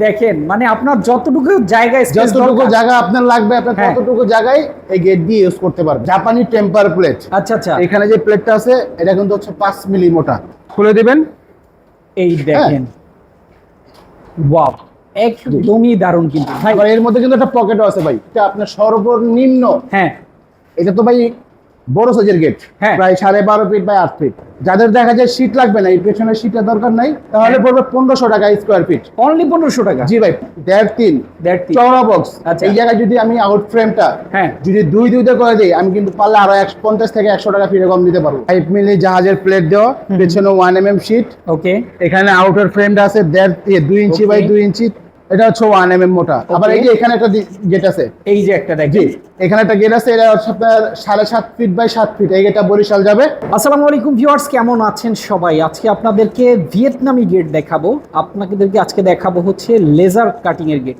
দেখেন মানে আপনার যতটুকু জায়গায় যতটুকু জায়গা আপনার লাগবে আপনার হ্যাঁ। ততটুকু জায়গায় এই গেট দিয়ে ইউজ করতে পারবেন। জাপানি টেম্পার প্লেট আচ্ছা আচ্ছা। এখানে যে প্লেটটা আছে এটা কিন্তু হচ্ছে পাঁচ মিলি মোটা। খুলে দিবেন। এই দেখেন। ওয়াও একদমই দারুণ কিন্তু। ভাই এর মধ্যে কিন্তু একটা পকেটও আছে ভাই। এটা আপনার সর্বনিম্ন। হ্যাঁ। এটা তো ভাই বড় সাইজের গেট হ্যাঁ। প্রায় সাড়ে বারো ফিট বাই আট ফিট যাদের দেখা যায় শীট লাগবে না এই পেছনের শীটের দরকার নাই তাহলে হ্যাঁ। পড়বে পনেরোশো টাকা স্কোয়ার ফিট অনলি পনেরোশো টাকা? জি ভাই দেড় তিন। দেড় তিন। চওড়া বক্স আচ্ছা। এই জায়গায় যদি আমি আউট ফ্রেমটা হ্যাঁ। যদি দুই দুইতে করে দিই আমি কিন্তু পারলে আরও একশো পঞ্চাশ থেকে একশো টাকা ফিরে কম দিতে পারব। ফাইভ মিলি জাহাজের প্লেট দেওয়া পেছনে one M M sheet okay এখানে আউটার ফ্রেমটা আছে দেড় দুই ইঞ্চি বাই দুই ইঞ্চি এটা হচ্ছে ওয়ান এম এম মোটা আবার এই যে এখানে একটা গেট আছে। এই যে একটা জি দেখেন এখানে একটা গেট আছে এটা হচ্ছে আপনার সাড়ে সাত ফিট বাই সাত ফিট এই গেটটা বরিশাল যাবে। আসসালামু আলাইকুম ভিউয়ার্স কেমন আছেন সবাই? আজকে আপনাদেরকে ভিয়েতনামি গেট দেখাবো। আপনাদেরকে আজকে দেখাবো হচ্ছে লেজার কাটিং এর গেট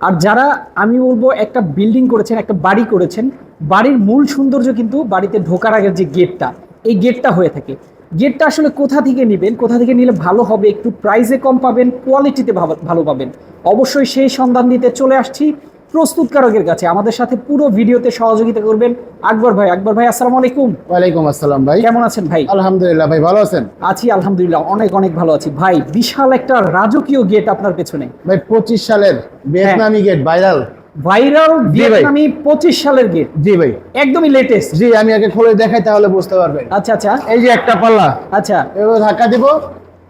আর যারা আমি বলব একটা বিল্ডিং করেছেন একটা বাড়ি করেছেন বাড়ির মূল সৌন্দর্য কিন্তু বাড়িতে ঢোকার আগের যে গেটটা এই গেটটা হয়ে থাকে। গেটটা আসলে কোথা থেকে নেবেন? কোথা থেকে নিলে ভালো হবে? একটু প্রাইসে কম পাবেন কোয়ালিটিতে ভালো- ভালো পাবেন। অবশ্যই সেই সন্ধান দিতে চলে আসছি প্রস্তুতকারকের কাছে। আমাদের সাথে পুরো ভিডিওতে সহযোগিতা করবেন আকবর ভাই। আকবর ভাই আসসালামু আলাইকুম। ওয়ালাইকুম আসসালাম ভাই। কেমন আছেন ভাই? আলহামদুলিল্লাহ ভাই ভালো আছেন? আছি আলহামদুলিল্লাহ। অনেক অনেক ভালো আছি। ভাই বিশাল একটা রাজকীয় গেট আপনার পেছনে। ভাই পঁচিশ সালের ভিয়েতনামি গেট ভাইরাল ভাইরাল ভাই। ভিয়েতনামি পঁচিশ সালের গেট। জি ভাই। একদমই লেটেস্ট জি আমি আগে খুলে দেখাই তাহলে বুঝতে পারবেন। আচ্ছা আচ্ছা। এই যে একটা পাল্লা। আচ্ছা। এবার ধাক্কা দিব।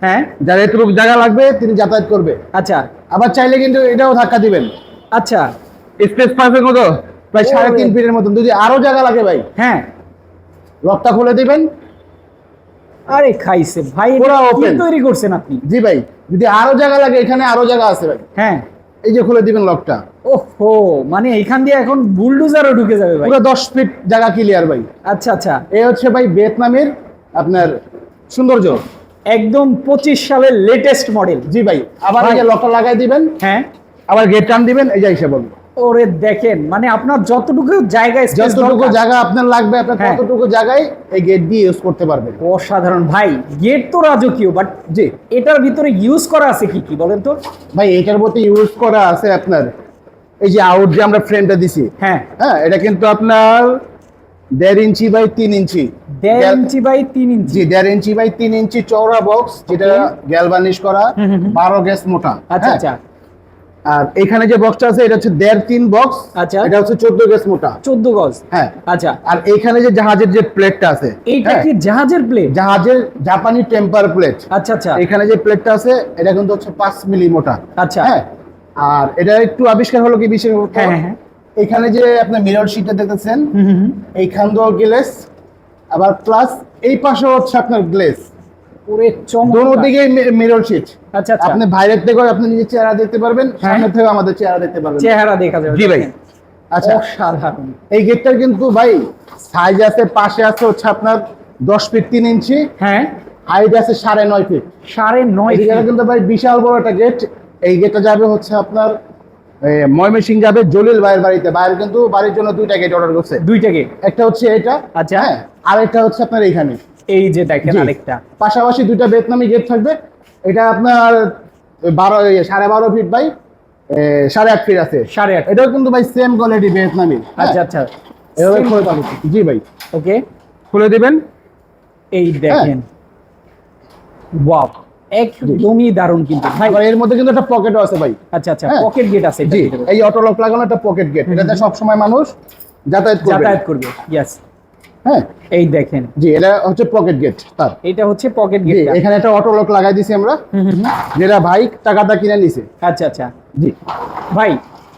হ্যাঁ। যার এতটুকু জায়গা লাগবে তিনি যাতায়াত করবে। আচ্ছা। আবার চাইলে কিন্তু এটাও ধাক্কা দিবেন। আচ্ছা। স্পেস পাবে কত প্রায় সাড়ে তিন। ফিটের মতন। যদি আরও জায়গা লাগে ভাই হ্যাঁ। লকটা খুলে দিবেন। আরে খাইছে ভাই পুরা কি তৈরি করছেন আপনি? জি ভাই যদি আরও জায়গা লাগে এখানে আরও জায়গা আছে ভাই। হ্যাঁ। এই যে খুলে দিবেন লকটা। ওহো মানে এখান দিয়ে এখন বুলডোজারও ঢুকে যাবে ভাই। পুরো দশ ফিট জায়গা ক্লিয়ার ভাই। আচ্ছা আচ্ছা। এই হচ্ছে ভাই ভিয়েতনামের আপনার সৌন্দর্য। একদম পঁচিশ সালের লেটেস্ট মডেল জি ভাই আবার এই। লকটা লাগাই দিবেন হ্যাঁ। আবার গেট টান দিবেন এই যে হিসেবে বলব। ওরে দেখেন মানে আপনার যতটুকু জায়গায় যতটুকু জায়গা আপনার লাগবে আপনার হ্যাঁ। ততটুকু জায়গায় এই গেট দিয়ে ইউজ করতে পারবেন। অসাধারণ। ভাই গেট তো রাজকীয় বাট যে এটার ভিতরে ইউজ করা আছে কি কি বলেন তো? ভাই এটার মধ্যে ইউজ করা আছে আপনার এই যে আউট যে আমরা ফ্রেমটা দিছি। হ্যাঁ। হ্যাঁ এটা কিন্তু আপনার দেড় ইঞ্চি বাই তিন ইঞ্চি। দেড় ইঞ্চি বাই তিন ইঞ্চি। জি দেড় ইঞ্চি বাই তিন ইঞ্চি চওড়া বক্স যেটা গ্যালভানিশ করা। বারো গ্যাস মোটা। আচ্ছা হ্যাঁ? আচ্ছা। আর এখানে যে বক্সটা আছে এটা হচ্ছে দেড় তিন বক্স আচ্ছা। এটা হচ্ছে চোদ্দ গ্যাস মোটা। চোদ্দ গজ। হ্যাঁ। আচ্ছা। আর এইখানে যে জাহাজের যে প্লেটটা আছে এইটা হ্যাঁ, কি জাহাজের প্লেট জাহাজের জাপানি টেম্পার প্লেট আচ্ছা আচ্ছা। এখানে যে প্লেটটা আছে এটা কিন্তু হচ্ছে পাঁচ মিলি মোটা। আচ্ছা। হ্যাঁ। আর এটা একটু আবিষ্কার হলো কি বিশেষ হ্যাঁ, হ্যাঁ, হ্যাঁ। এখানে যে আপনার মিরর শিটটা দেখতেছেন। এইখান দিয়েও গ্লেস আবার প্লাস এই পাশে হচ্ছে আপনার গ্লেস ওরে দোনো দিকে মিরর শিট আচ্ছা আচ্ছা। আপনি বাইরের থেকে আপনি নিজের চেহারা দেখতে পারবেন হ্যাঁ। সামনে থেকে আমাদের চেহারা দেখতে পারবেন। চেহারা দেখা যাবে। জি ভাই। আচ্ছা। অসাধারণ। এই গেটটার কিন্তু ভাই সাইজ আছে পাশে আছে হচ্ছে আপনার দশ ফিট তিন ইঞ্চি। হ্যাঁ। হাইট আছে সাড়ে নয় ফিট সাড়ে নয় feet। কিন্তু ভাই বিশাল বড় একটা গেট এই গেটটা যাবে হচ্ছে আপনার ময়মনসিং যাবে জলিল ভাইয়ের বাড়িতে। বাইরে কিন্তু বাড়ির জন্য দুইটা গেট অর্ডার করছে। দুইটা গেট একটা হচ্ছে এটা আচ্ছা। হ্যাঁ আর একটা হচ্ছে আপনার এইখানে। এই যে দেখেন আরেকটা। পাশাপাশি দুইটা ভিয়েতনামি গেট থাকবে। এটা আপনার বারো সাড়ে বারো ফিট বাই সাড়ে আট ফিট আছে। সাড়ে আট। এটাও কিন্তু ভাই সেম কোয়ালিটি ভিয়েতনামি আচ্ছা আচ্ছা। এভাবে খুলে quality। জি ভাই। ওকে খুলে দিবেন। এই দেখেন। ওয়াও একদমই দারুণ কিন্তু। ভাই এর মধ্যে কিন্তু একটা পকেটও আছে ভাই। আচ্ছা আচ্ছা হ্যাঁ। পকেট গেট আছে জি এই অটো লক লাগানো একটা পকেট গেট এটাতে সব সময় মানুষ যাতায়াত করবে। যাতায়াত করবে ইয়েস হ্যাঁ। এই দেখেন। জি এটা হচ্ছে পকেট গেট তার। এটা হচ্ছে পকেট গেট এখানে একটা অটো লক লাগাই দিছি আমরা। যেটা ভাই টাকাটা কিনে নিছে। আচ্ছা আচ্ছা। জি। ভাই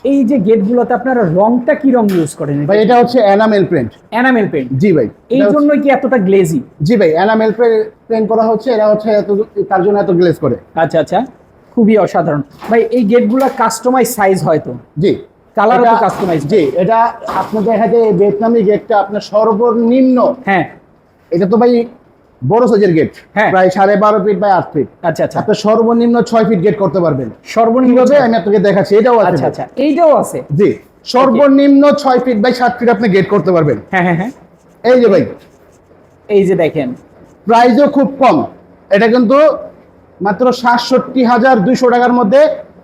এই যে গেটগুলোতে আপনারা রংটা কি রং ইউজ করেন? ভাই এটা হচ্ছে এনামেল প্রিন্ট এনামেল প্রিন্ট জি ভাই এই জন্যই কি এতটা গ্লেজি জি ভাই এনামেল প্রিন্ট করা হচ্ছে এরা হচ্ছে এত তার জন্য এত গ্লেজ করে। আচ্ছা আচ্ছা খুবই অসাধারণ। ভাই এই গেটগুলো কাস্টমাইজ সাইজ হয়তো জি। কালার তো এটা- কাস্টমাইজ জি এটা আপনি দেখা যায় ভিয়েতনামি গেটটা আপনার সর্বনিম্ন। হ্যাঁ। এটা তো ভাই বড় সাইজের গেট হ্যাঁ। প্রায় সাড়ে বারো ফিট বাই আট ফিট আচ্ছা আচ্ছা। আপনি সর্বনিম্ন ছয় ফিট গেট করতে পারবেন। সর্বনিম্ন আমি আপনাকে দেখাচ্ছি এটাও আছে আচ্ছা আচ্ছা এইটাও আছে। জি সর্বনিম্ন ছয় ফিট বাই সাত ফিট আপনি গেট করতে পারবেন। হ্যাঁ হ্যাঁ হ্যাঁ। এই যে ভাই। এই যে দেখেন। প্রাইসও খুব কম। এটা কিন্তু মাত্র সাতষট্টি হাজার দুইশো টাকার মধ্যে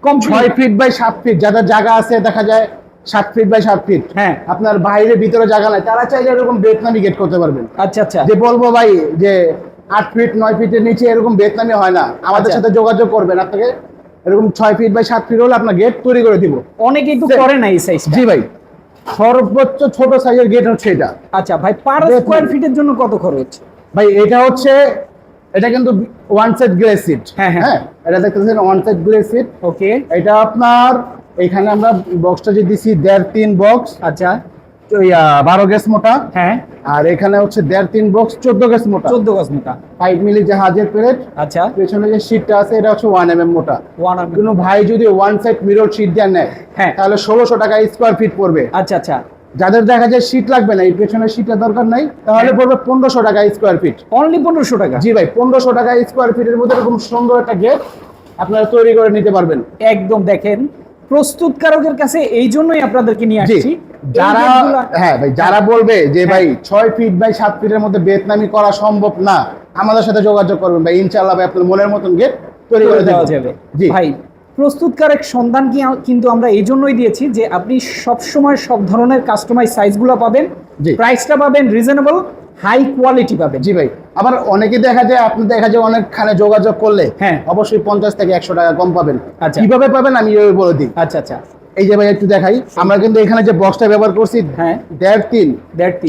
Complete? ছয় ফিট বাই সাত ফিট যাদের জায়গা আছে দেখা যায় সাত ফিট বাই সাত ফিট হ্যাঁ। আপনার বাইরে ভিতরে জায়গা নাই। তারা চাইলে এরকম ভিয়েতনামি গেট করতে পারবেন। আচ্ছা আচ্ছা। যে বলব ভাই যে আট ফিট নয় ফিটের নিচে এরকম ভিয়েতনামি হয় না। আমাদের আচ্ছা। সাথে যোগাযোগ করবেন আপনাকে। এরকম ছয় ফিট বাই সাত ফিট হলে আপনার গেট তৈরি করে দিব। অনেকেই তো করে না এই সাইজ জি ভাই। সর্বোচ্চ ছোট সাইজের গেট হচ্ছে এটা। আচ্ছা ভাই পার। স্কোয়ার ফিটের জন্য কত খরচ? ভাই এটা হচ্ছে এটা কিন্তু ওয়ান সেট গ্লে সিট হ্যাঁ, হ্যাঁ। এটা দেখতেছেন ওয়ান সেট সিট ওকে এটা আপনার এখানে আমরা বক্সটা যে দিছি দেড় তিন বক্স আচ্ছা। বারো গ্যাস মোটা। হ্যাঁ। আর এখানে হচ্ছে দেড় তিন বক্স চোদ্দ গ্যাস মোটা। চোদ্দ গ্যাস মোটা। ফাইভ মিলি জাহাজের প্লেট আচ্ছা। পেছনে যে সিটটা আছে এটা হচ্ছে ওয়ান এম এম মোটা ওয়ান কোনো ভাই যদি ওয়ান সাইড মিরর সিট দিয়ে নেয় হ্যাঁ। তাহলে ষোলোশো টাকা স্কোয়ার ফিট পড়বে। আচ্ছা আচ্ছা। যাদের দেখা যায় সিট লাগবে না এই পেছনের সিটের দরকার নাই তাহলে হ্যাঁ। পড়বে পনেরোশো টাকা স্কোয়ার ফিট অনলি পনেরোশো টাকা? জি ভাই পনেরোশো টাকা স্কোয়ার ফিটের মধ্যে এরকম সুন্দর একটা গেট আপনারা তৈরি করে নিতে পারবেন। একদম দেখেন প্রস্তুতকারকের কাছে এই জন্যই আপনাদেরকে নিয়ে আসছি। যারা হ্যাঁ ভাই যারা বলবে যে হ্যাঁ। ভাই ছয় ফিট বাই সাত ফিটের মধ্যে বেতনামি করা সম্ভব না আমাদের সাথে যোগাযোগ করবেন ভাই। ইনশাআল্লাহ ভাই আপনার মনের মতন গেট তৈরি করে দেওয়া যাবে। জি। ভাই প্রস্তুতকারক সন্ধান কি কিন্তু আমরা এই জন্যই দিয়েছি যে আপনি সব সময় সব ধরনের কাস্টমাইজ সাইজগুলো পাবেন। প্রাইসটা পাবেন রিজনেবল হাই কোয়ালিটি পাবেন। জি ভাই। আবার অনেকে দেখা যায় আপনি দেখা যায় অনেকখানে যোগাযোগ করলে হ্যাঁ। অবশ্যই পঞ্চাশ থেকে একশো টাকা কম পাবেন। আচ্ছা। কীভাবে পাবেন আমি ওই বলে দিই। আচ্ছা আচ্ছা। এই যে ভাই একটু দেখাই। আমরা কিন্তু এখানে যে বক্সটা ব্যবহার করছি হ্যাঁ। দেড় তিন।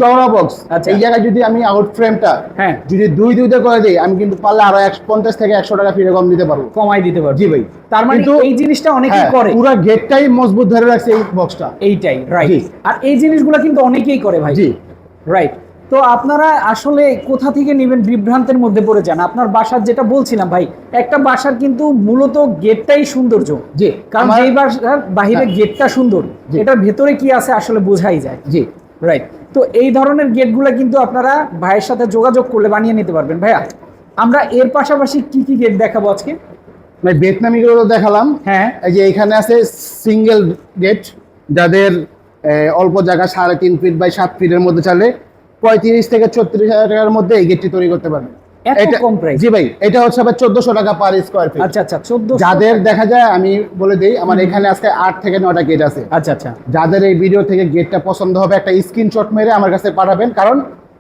চওড়া বক্স আচ্ছা। এই জায়গায় যদি আমি আউট ফ্রেমটা হ্যাঁ। যদি দুই দুইটা করে দিই আমি কিন্তু পারলে আরও একশো পঞ্চাশ থেকে একশো টাকা ফিরে কম দিতে পারব। কমাই দিতে পারব। জি ভাই। তার মানে এই জিনিসটা অনেকেই হ্যাঁ, করে। পুরো গেটটাই মজবুত ধরে রাখছে এই বক্সটা এইটাই রাইট আর এই জিনিসগুলো কিন্তু অনেকেই করে ভাই। জি। রাইট তো আপনারা আসলে কোথা থেকে নেবেন বিভ্রান্তের মধ্যে পড়ে যান? আপনার বাসার যেটা বলছিলাম ভাই একটা বাসার কিন্তু মূলত গেটটাই সৌন্দর্য। জি কারণ এই বাসার বাহিরে হ্যাঁ। গেটটা সুন্দর। এটার ভেতরে কি আছে আসলে বোঝাই যায়। জি রাইট তো এই ধরনের গেটগুলো কিন্তু আপনারা ভাইয়ের সাথে যোগাযোগ করলে বানিয়ে নিতে পারবেন। ভাইয়া আমরা এর পাশাপাশি কি কি গেট দেখাবো আজকে? ভাই ভিয়েতনামি গুলো দেখালাম। হ্যাঁ। এই যে এখানে আছে সিঙ্গেল গেট যাদের অল্প জায়গা সাড়ে তিন ফিট বাই সাত ফিটের মধ্যে চলে। পঁয়ত্রিশ থেকে ছত্রিশ হাজার টাকার মধ্যে এই গেটটি তৈরি করতে পারবেন এটা- কম? জি ভাই এটা হচ্ছে আবার চোদ্দশো টাকা পার স্কোয়ার ফিট আচ্ছা আচ্ছা চোদ্দ যাদের দেখা যায় আমি বলে দিই আমার এখানে আজকে আট থেকে নটা গেট আছে আচ্ছা আচ্ছা যাদের এই ভিডিও থেকে গেটটা পছন্দ হবে একটা স্ক্রিনশট মেরে আমার কাছে পাঠাবেন কারণ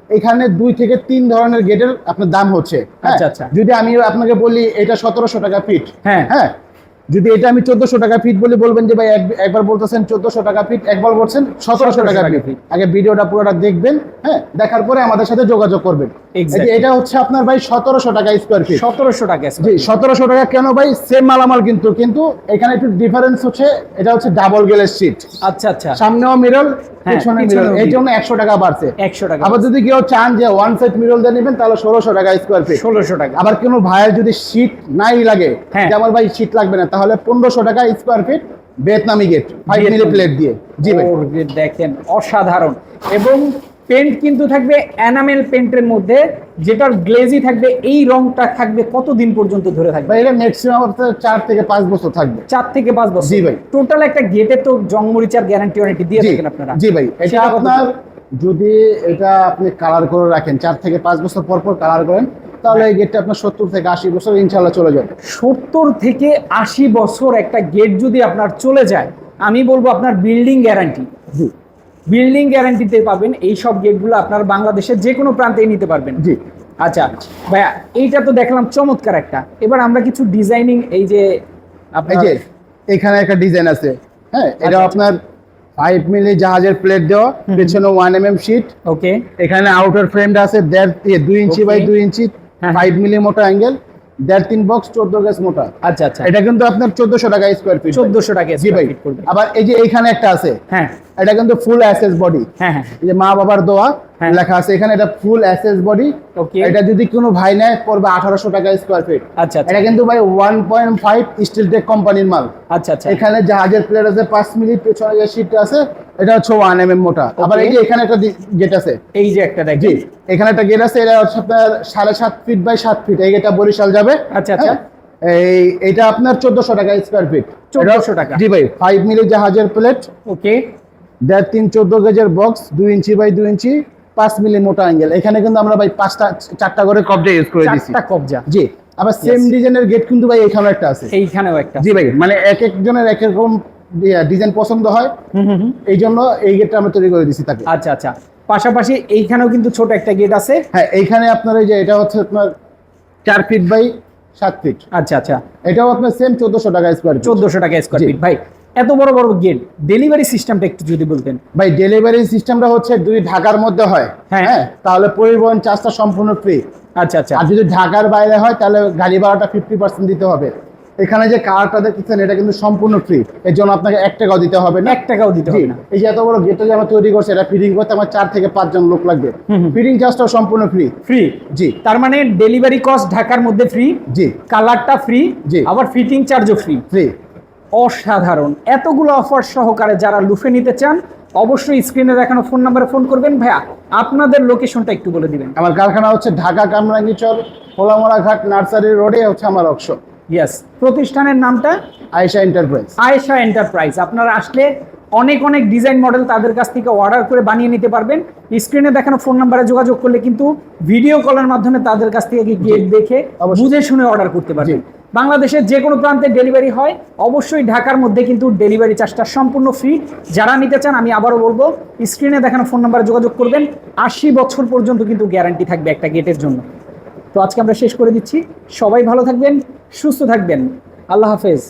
এখানে দুই থেকে তিন ধরনের গেটের আপনার দাম হচ্ছে হ্যাঁ? আচ্ছা, আচ্ছা। যদি আমি আপনাকে বলি এটা সতেরোশো টাকা ফিট হ্যাঁ। হ্যাঁ যদি এটা আমি চোদ্দশো টাকা ফিট বলে বলবেন যে ভাই একবার বলতেছেন চোদ্দশো টাকা ফিট একবার বলছেন সতেরোশো টাকা ফিট আগে ভিডিওটা পুরোটা দেখবেন হ্যাঁ দেখার পরে আমাদের সাথে যোগাযোগ করবেন। এটা হচ্ছে আপনার ভাই সতেরোশো টাকা স্কোয়ার ফিট সতেরোশো টাকা জি সতেরোশো টাকা কেন ভাই? সেম মালামাল কিন্তু কিন্তু এখানে একটু ডিফারেন্স হচ্ছে এটা হচ্ছে ডাবল গেলের সিট আচ্ছা আচ্ছা। সামনেও মিরল পিছনে পিছনেও এই জন্য একশো টাকা বাড়ছে। একশো টাকা আবার যদি কেউ চান যে ওয়ান সেট মিরল দিয়ে নেবেন তাহলে ষোলোশো টাকা স্কোয়ার ফিট ষোলোশো টাকা। আবার কোনো ভাইয়ের যদি শীত নাই লাগে হ্যাঁ। যে আমার ভাই লাগবে না তাহলে পনেরোশো টাকা স্কোয়ার ফিট ভিয়েতনামি গেট মিলি প্লেট দিয়ে। জি ভাই। দেখেন অসাধারণ। এবং পেন্ট কিন্তু থাকবে অ্যানামেল পেন্টের মধ্যে যেটার গ্লেজি থাকবে এই রংটা থাকবে কতদিন পর্যন্ত ধরে থাকবে? ভাই এটা ম্যাক্সিমাম আপনার চার থেকে পাঁচ বছর থাকবে। চার থেকে পাঁচ বছর? জি ভাই। টোটাল একটা গেটে তো জংমরিচার গ্যারান্টি ওয়ারেন্টি দিয়ে থাকেন আপনারা। জি ভাই। এটা আপনার যদি এটা আপনি কালার করে রাখেন চার থেকে পাঁচ বছর পর পর কালার করেন তাহলে এই গেটটা আপনার সত্তর থেকে আশি বছর ইনশাল্লাহ চলে যাবে। সত্তর থেকে আশি বছর একটা গেট যদি আপনার চলে যায় আমি বলব আপনার বিল্ডিং গ্যারান্টি জি। বিল্ডিং গ্যারান্টিতে পাবেন এই সব গেটগুলো আপনার বাংলাদেশের যে কোনো প্রান্তেই নিতে পারবেন। জি। আচ্ছা ভাইয়া এইটা তো দেখলাম চমৎকার একটা। এবার আমরা কিছু ডিজাইনিং এই যে এই যে এখানে একটা ডিজাইন আছে। হ্যাঁ এটা আচ্ছা। আপনার ফাইভ মিলি জাহাজের প্লেট দেওয়া পেছনে one M M sheet okay এখানে আউটার ফ্রেমটা আছে দেড় দুই ইঞ্চি বাই দুই ইঞ্চি। ফাইভ মিলি মোটা অ্যাঙ্গেল দেড় তিন বক্স চোদ্দ গ্যাস মোটা। আচ্ছা আচ্ছা। এটা কিন্তু আপনার চোদ্দশো টাকা স্কোয়ার ফিট চোদ্দশো টাকা জি ভাই। আবার এই যে এইখানে একটা আছে হ্যাঁ। এটা কিন্তু ফুল অ্যাসেস বডি হ্যাঁ হ্যাঁ। এই যে মা বাবার দোয়া হ্যাঁ। লেখা আছে এখানে এটা ফুল অ্যাসেস বডি Okay. এটা যদি কোনো ভাই নেয় পড়বে আঠারোশো টাকা স্কোয়ার ফিট আচ্ছা আচ্ছা। এটা কিন্তু ভাই one point five steel tech কোম্পানির মাল। আচ্ছা আচ্ছা। এখানে জাহাজের প্লেট আছে পাঁচ মিনিট পেছনে যে সিট আছে এটা হচ্ছে ওয়ান এম এম মোটা আবার এই যে এখানে একটা গেট আছে। এই যে একটা জি এখানে একটা গেট আছে এটা হচ্ছে আপনার সাড়ে সাত ফিট বাই সাত ফিট এই গেটটা বরিশাল যাবে। আচ্ছা, আচ্ছা। হ্যাঁ? এই এটা আপনার চোদ্দশো টাকা স্কোয়ার ফিট 1400 টাকা। জি ভাই ফাইভ মিলি জাহাজের প্লেট ওকে দেড় তিন চোদ্দ গেজের বক্স দুই ইঞ্চি বাই দুই ইঞ্চি পাঁচ মিলি মোটা অ্যাঙ্গেল এখানে কিন্তু আমরা ভাই পাঁচটা চারটা করে কবজা ইউজ করে চারটা কবজা জি আবার সেম ডিজাইনের গেট কিন্তু ভাই এখানেও একটা আছে। এইখানেও একটা জি ভাই মানে এক একজনের এক এক রকম ডিজাইন পছন্দ হয়। এই জন্য এই গেটটা আমরা তৈরি করে দিচ্ছি তাকে। আচ্ছা আচ্ছা। পাশাপাশি এইখানেও কিন্তু ছোট একটা গেট আছে। হ্যাঁ এইখানে আপনার এই যে এটা হচ্ছে আপনার চার ফিট বাই সাত ফিট আচ্ছা আচ্ছা। এটাও আপনার সেম চোদ্দশো টাকা স্কোয়ার চোদ্দশো টাকা স্কোয়ার ফিট ভাই এত বড় বড় গেট ডেলিভারি সিস্টেমটা একটু যদি বলতেন। ভাই ডেলিভারি সিস্টেমটা হচ্ছে যদি ঢাকার মধ্যে হয়। হ্যাঁ। হ্যাঁ তাহলে পরিবহন চার্জটা সম্পূর্ণ ফ্রি আচ্ছা আচ্ছা। আর যদি ঢাকার বাইরে হয় তাহলে গাড়ি ভাড়াটা ফিফটি পার্সেন্ট দিতে হবে। এখানে যে কারটা দেখতেছেন এটা কিন্তু সম্পূর্ণ ফ্রি এর জন্য আপনাকে এক টাকাও দিতে হবে না। এক টাকাও দিতে হবে না। এই যে এত বড় গেটটা যে আমরা তৈরি করছি এটা ফিটিং করতে আমার চার থেকে পাঁচজন লোক লাগবে। ফিটিং চার্জটাও সম্পূর্ণ ফ্রি ফ্রি জি। তার মানে ডেলিভারি কস্ট ঢাকার মধ্যে ফ্রি জি। কালারটা ফ্রি জি। আবার ফিটিং চার্জও ফ্রি ফ্রি অসাধারণ। এতগুলো অফার সহকারে যারা লুফে নিতে চান অবশ্যই স্ক্রিনে দেখানো ফোন নাম্বারে ফোন করবেন। ভাইয়া আপনাদের লোকেশনটা একটু বলে দিবেন। আমার কারখানা হচ্ছে ঢাকা কামরাঙ্গিচর খোলামোড়া ঘাট নার্সারি রোডে হচ্ছে আমার ওয়ার্কশপ ইয়েস প্রতিষ্ঠানের নামটা? আয়েশা এন্টারপ্রাইজ আয়েশা এন্টারপ্রাইজ আপনারা আসলে অনেক অনেক ডিজাইন মডেল তাদের কাছ থেকে অর্ডার করে বানিয়ে নিতে পারবেন। স্ক্রিনে দেখানো ফোন নাম্বারে যোগাযোগ করলে কিন্তু ভিডিও কলের মাধ্যমে তাদের কাছ থেকে গিয়ে দেখে বুঝে শুনে অর্ডার করতে পারবেন। বাংলাদেশের যে কোনো প্রান্তে ডেলিভারি হয়। অবশ্যই ঢাকার মধ্যে কিন্তু ডেলিভারি চার্জটা সম্পূর্ণ ফ্রি যারা নিতে চান আমি আবারও বলব স্ক্রিনে দেখানো ফোন নাম্বারে যোগাযোগ করবেন। আশি বছর পর্যন্ত কিন্তু গ্যারান্টি থাকবে একটা গেটের জন্য। তো আজকে আমরা শেষ করে দিচ্ছি। সবাই ভালো থাকবেন সুস্থ থাকবেন। আল্লাহ হাফেজ।